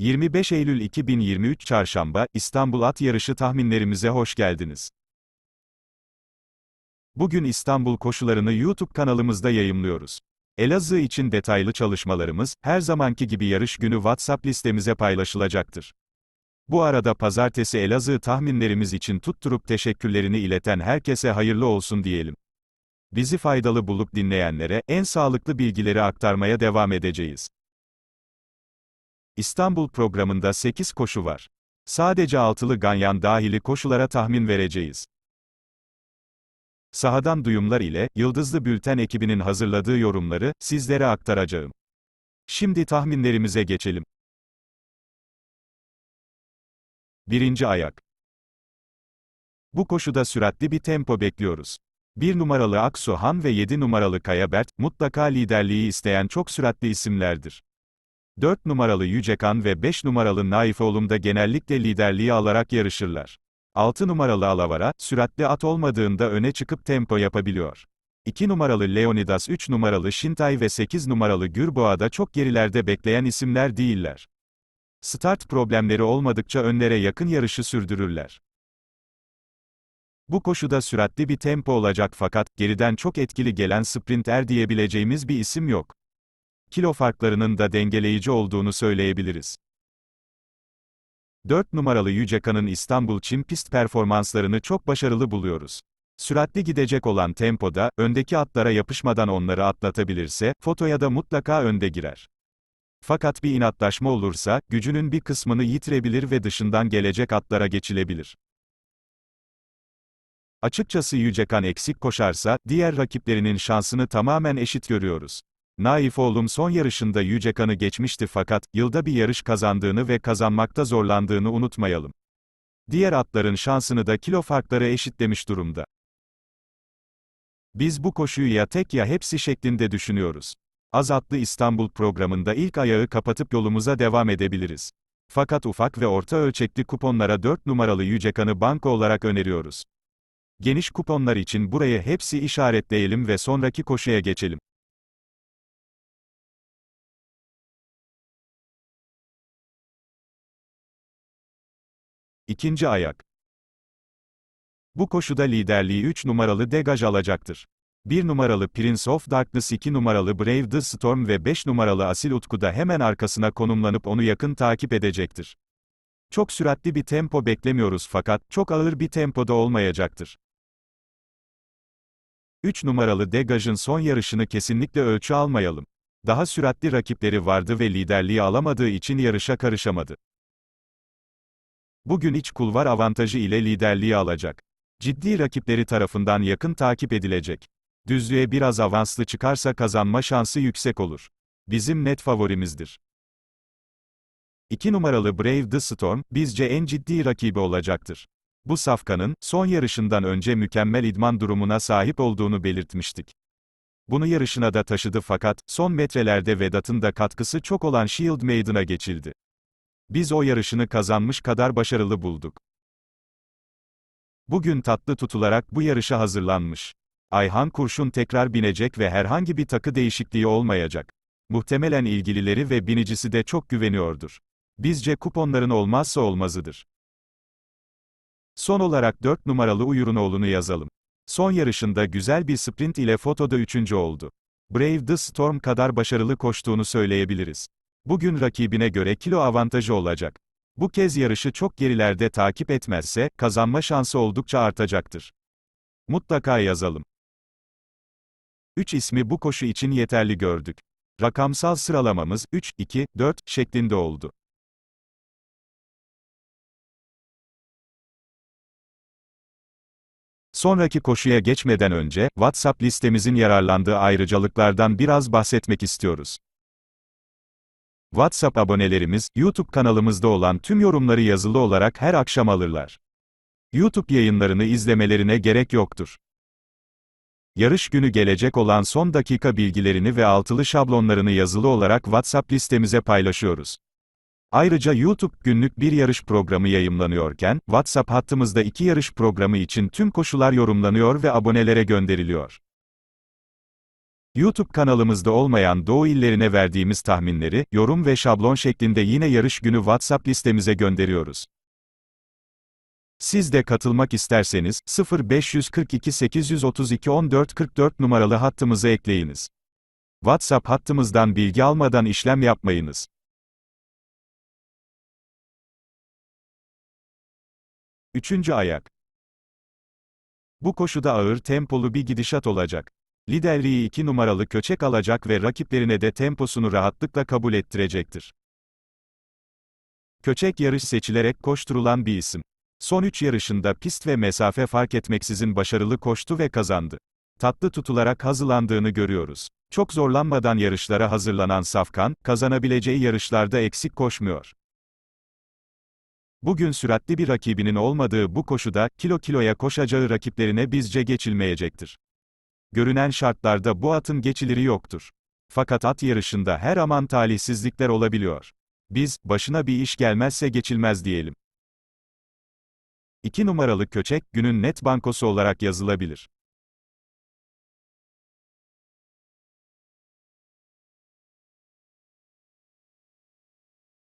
25 Eylül 2023 Çarşamba, İstanbul At Yarışı tahminlerimize hoş geldiniz. Bugün İstanbul koşularını YouTube kanalımızda yayımlıyoruz. Elazığ için detaylı çalışmalarımız, her zamanki gibi yarış günü WhatsApp listemize paylaşılacaktır. Bu arada pazartesi Elazığ tahminlerimiz için tutturup teşekkürlerini ileten herkese hayırlı olsun diyelim. Bizi faydalı bulup dinleyenlere, en sağlıklı bilgileri aktarmaya devam edeceğiz. İstanbul programında 8 koşu var. Sadece altılı ganyan dahili koşulara tahmin vereceğiz. Sahadan duyumlar ile, Yıldızlı Bülten ekibinin hazırladığı yorumları, sizlere aktaracağım. Şimdi tahminlerimize geçelim. Birinci ayak. Bu koşuda süratli bir tempo bekliyoruz. 1 numaralı Aksuhan ve 7 numaralı Kayabert, mutlaka liderliği isteyen çok süratli isimlerdir. 4 numaralı Yücekan ve 5 numaralı Naif Oğlum da genellikle liderliği alarak yarışırlar. 6 numaralı Alavara, süratli at olmadığında öne çıkıp tempo yapabiliyor. 2 numaralı Leonidas 3 numaralı Şintay ve 8 numaralı Gürboğa da çok gerilerde bekleyen isimler değiller. Start problemleri olmadıkça önlere yakın yarışı sürdürürler. Bu koşuda süratli bir tempo olacak fakat, geriden çok etkili gelen sprinter diyebileceğimiz bir isim yok. Kilo farklarının da dengeleyici olduğunu söyleyebiliriz. 4 numaralı Yücekan'ın İstanbul Çim pist performanslarını çok başarılı buluyoruz. Süratli gidecek olan tempoda, öndeki atlara yapışmadan onları atlatabilirse, fotoya da mutlaka önde girer. Fakat bir inatlaşma olursa, gücünün bir kısmını yitirebilir ve dışından gelecek atlara geçilebilir. Açıkçası Yücekan eksik koşarsa, diğer rakiplerinin şansını tamamen eşit görüyoruz. Naif oğlum son yarışında Yücekan'ı geçmişti fakat, yılda bir yarış kazandığını ve kazanmakta zorlandığını unutmayalım. Diğer atların şansını da kilo farkları eşitlemiş durumda. Biz bu koşuyu ya tek ya hepsi şeklinde düşünüyoruz. Az atlı İstanbul programında ilk ayağı kapatıp yolumuza devam edebiliriz. Fakat ufak ve orta ölçekli kuponlara 4 numaralı Yücekan'ı banko olarak öneriyoruz. Geniş kuponlar için buraya hepsi işaretleyelim ve sonraki koşuya geçelim. İkinci ayak. Bu koşuda liderliği 3 numaralı Degaj alacaktır. 1 numaralı Prince of Darkness 2 numaralı Brave the Storm ve 5 numaralı Asil Utku da hemen arkasına konumlanıp onu yakın takip edecektir. Çok süratli bir tempo beklemiyoruz fakat, çok ağır bir tempoda olmayacaktır. 3 numaralı Degaj'ın son yarışını kesinlikle ölçü almayalım. Daha süratli rakipleri vardı ve liderliği alamadığı için yarışa karışamadı. Bugün iç kulvar avantajı ile liderliği alacak. Ciddi rakipleri tarafından yakın takip edilecek. Düzlüğe biraz avanslı çıkarsa kazanma şansı yüksek olur. Bizim net favorimizdir. 2 numaralı Brave the Storm, bizce en ciddi rakibi olacaktır. Bu safkanın, son yarışından önce mükemmel idman durumuna sahip olduğunu belirtmiştik. Bunu yarışına da taşıdı fakat, son metrelerde Vedat'ın da katkısı çok olan Shield Maiden'a geçildi. Biz o yarışını kazanmış kadar başarılı bulduk. Bugün tatlı tutularak bu yarışa hazırlanmış. Ayhan Kurşun tekrar binecek ve herhangi bir takı değişikliği olmayacak. Muhtemelen ilgilileri ve binicisi de çok güveniyordur. Bizce kuponların olmazsa olmazıdır. Son olarak 4 numaralı Uyurunoğlu'nu yazalım. Son yarışında güzel bir sprint ile fotoda üçüncü oldu. Brave the Storm kadar başarılı koştuğunu söyleyebiliriz. Bugün rakibine göre kilo avantajı olacak. Bu kez yarışı çok gerilerde takip etmezse, kazanma şansı oldukça artacaktır. Mutlaka yazalım. 3 ismi bu koşu için yeterli gördük. Rakamsal sıralamamız 3, 2, 4 şeklinde oldu. Sonraki koşuya geçmeden önce, WhatsApp listemizin yararlandığı ayrıcalıklardan biraz bahsetmek istiyoruz. WhatsApp abonelerimiz, YouTube kanalımızda olan tüm yorumları yazılı olarak her akşam alırlar. YouTube yayınlarını izlemelerine gerek yoktur. Yarış günü gelecek olan son dakika bilgilerini ve altılı şablonlarını yazılı olarak WhatsApp listemize paylaşıyoruz. Ayrıca YouTube günlük bir yarış programı yayımlanıyorken, WhatsApp hattımızda iki yarış programı için tüm koşular yorumlanıyor ve abonelere gönderiliyor. YouTube kanalımızda olmayan Doğu illerine verdiğimiz tahminleri, yorum ve şablon şeklinde yine yarış günü WhatsApp listemize gönderiyoruz. Siz de katılmak isterseniz, 0542 832 14 44 numaralı hattımıza ekleyiniz. WhatsApp hattımızdan bilgi almadan işlem yapmayınız. Üçüncü ayak. Bu koşuda ağır tempolu bir gidişat olacak. Liderliği 2 numaralı köçek alacak ve rakiplerine de temposunu rahatlıkla kabul ettirecektir. Köçek yarış seçilerek koşturulan bir isim. Son 3 yarışında pist ve mesafe fark etmeksizin başarılı koştu ve kazandı. Tatlı tutularak hazırlandığını görüyoruz. Çok zorlanmadan yarışlara hazırlanan Safkan, kazanabileceği yarışlarda eksik koşmuyor. Bugün süratli bir rakibinin olmadığı bu koşuda, kilo kiloya koşacağı rakiplerine bizce geçilmeyecektir. Görünen şartlarda bu atın geçileri yoktur. Fakat at yarışında her aman talihsizlikler olabiliyor. Biz, başına bir iş gelmezse geçilmez diyelim. 2 numaralı köçek, günün net bankosu olarak yazılabilir.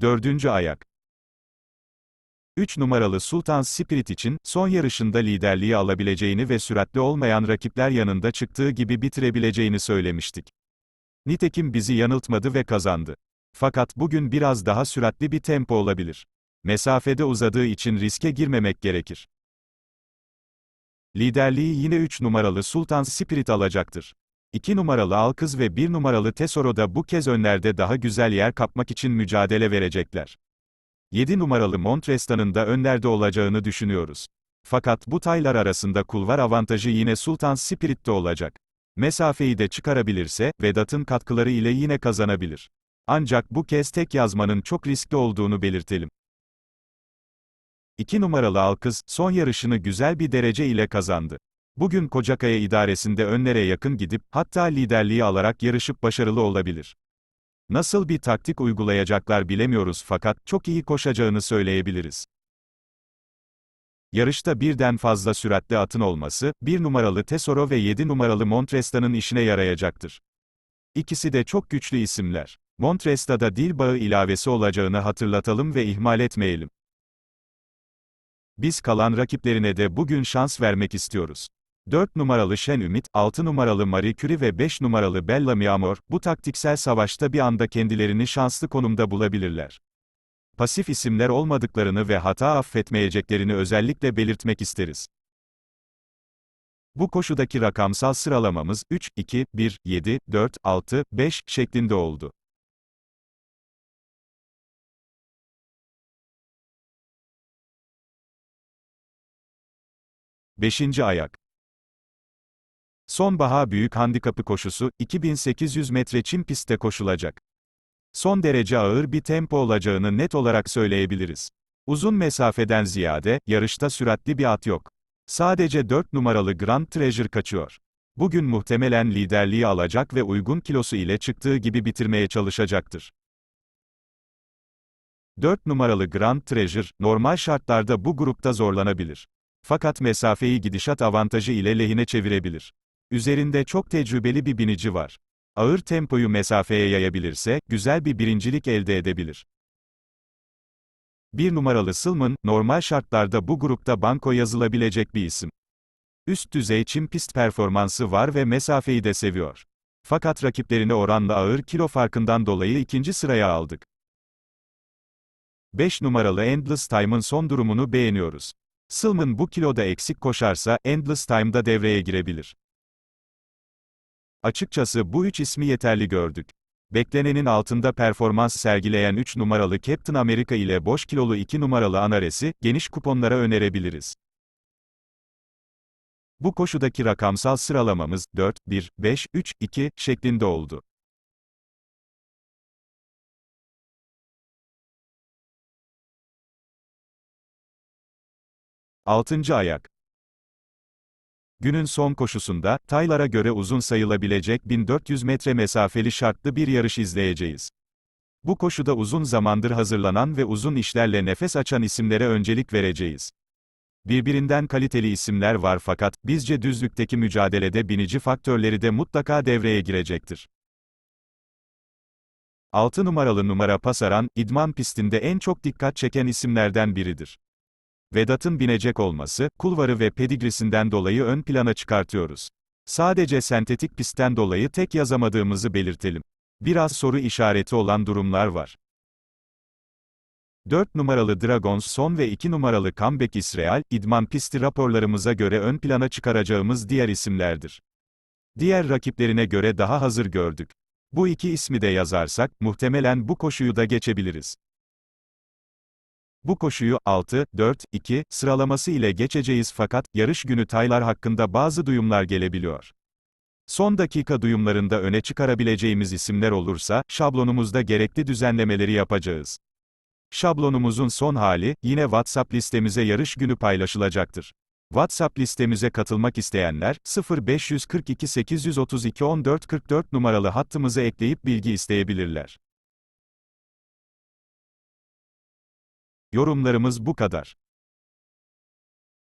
Dördüncü ayak. 3 numaralı Sultan Spirit için, son yarışında liderliği alabileceğini ve süratli olmayan rakipler yanında çıktığı gibi bitirebileceğini söylemiştik. Nitekim bizi yanıltmadı ve kazandı. Fakat bugün biraz daha süratli bir tempo olabilir. Mesafede uzadığı için riske girmemek gerekir. Liderliği yine 3 numaralı Sultan Spirit alacaktır. 2 numaralı Alkız ve 1 numaralı Tesoro da bu kez önlerde daha güzel yer kapmak için mücadele verecekler. 7 numaralı Montrestan'ın da önlerde olacağını düşünüyoruz. Fakat bu taylar arasında kulvar avantajı yine Sultan Spirit'te olacak. Mesafeyi de çıkarabilirse, Vedat'ın katkıları ile yine kazanabilir. Ancak bu kez tek yazmanın çok riskli olduğunu belirtelim. 2 numaralı Alkız, son yarışını güzel bir derece ile kazandı. Bugün Kocakaya idaresinde önlere yakın gidip, hatta liderliği alarak yarışıp başarılı olabilir. Nasıl bir taktik uygulayacaklar bilemiyoruz fakat, çok iyi koşacağını söyleyebiliriz. Yarışta birden fazla süratli atın olması, 1 numaralı Tesoro ve 7 numaralı Montrestan'ın işine yarayacaktır. İkisi de çok güçlü isimler. Montresta'da dil bağı ilavesi olacağını hatırlatalım ve ihmal etmeyelim. Biz kalan rakiplerine de bugün şans vermek istiyoruz. 4 numaralı Şen Ümit, 6 numaralı Marie Curie ve 5 numaralı Bellamy Amor, bu taktiksel savaşta bir anda kendilerini şanslı konumda bulabilirler. Pasif isimler olmadıklarını ve hata affetmeyeceklerini özellikle belirtmek isteriz. Bu koşudaki rakamsal sıralamamız 3, 2, 1, 7, 4, 6, 5 şeklinde oldu. Beşinci ayak. Sonbahar Büyük Handikapı koşusu, 2800 metre çim pistte koşulacak. Son derece ağır bir tempo olacağını net olarak söyleyebiliriz. Uzun mesafeden ziyade, yarışta süratli bir at yok. Sadece 4 numaralı Grand Treasure kaçıyor. Bugün muhtemelen liderliği alacak ve uygun kilosu ile çıktığı gibi bitirmeye çalışacaktır. 4 numaralı Grand Treasure, normal şartlarda bu grupta zorlanabilir. Fakat mesafeyi gidişat avantajı ile lehine çevirebilir. Üzerinde çok tecrübeli bir binici var. Ağır tempoyu mesafeye yayabilirse, güzel bir birincilik elde edebilir. Bir numaralı Sılman, normal şartlarda bu grupta banko yazılabilecek bir isim. Üst düzey çim pist performansı var ve mesafeyi de seviyor. Fakat rakiplerini oranla ağır kilo farkından dolayı ikinci sıraya aldık. 5 numaralı Endless Time'ın son durumunu beğeniyoruz. Sılman bu kiloda eksik koşarsa, Endless Time'da devreye girebilir. Açıkçası bu üç ismi yeterli gördük. Beklenenin altında performans sergileyen 3 numaralı Captain America ile boş kilolu 2 numaralı Anares'i, geniş kuponlara önerebiliriz. Bu koşudaki rakamsal sıralamamız, 4, 1, 5, 3, 2 şeklinde oldu. Altıncı ayak. Günün son koşusunda, taylara göre uzun sayılabilecek 1400 metre mesafeli şartlı bir yarış izleyeceğiz. Bu koşuda uzun zamandır hazırlanan ve uzun işlerle nefes açan isimlere öncelik vereceğiz. Birbirinden kaliteli isimler var fakat, bizce düzlükteki mücadelede binici faktörleri de mutlaka devreye girecektir. 6 numaralı numara Pasaran, idman pistinde en çok dikkat çeken isimlerden biridir. Vedat'ın binecek olması, kulvarı ve pedigrisinden dolayı ön plana çıkartıyoruz. Sadece sentetik pistten dolayı tek yazamadığımızı belirtelim. Biraz soru işareti olan durumlar var. 4 numaralı Dragons son ve 2 numaralı Comeback İsrail, idman pisti raporlarımıza göre ön plana çıkaracağımız diğer isimlerdir. Diğer rakiplerine göre daha hazır gördük. Bu iki ismi de yazarsak, muhtemelen bu koşuyu da geçebiliriz. Bu koşuyu 6, 4, 2 sıralaması ile geçeceğiz fakat yarış günü taylar hakkında bazı duyumlar gelebiliyor. Son dakika duyumlarında öne çıkarabileceğimiz isimler olursa şablonumuzda gerekli düzenlemeleri yapacağız. Şablonumuzun son hali yine WhatsApp listemize yarış günü paylaşılacaktır. WhatsApp listemize katılmak isteyenler 0542 832 14 44 numaralı hattımıza ekleyip bilgi isteyebilirler. Yorumlarımız bu kadar.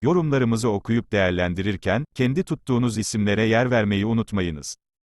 Yorumlarımızı okuyup değerlendirirken, kendi tuttuğunuz isimlere yer vermeyi unutmayınız.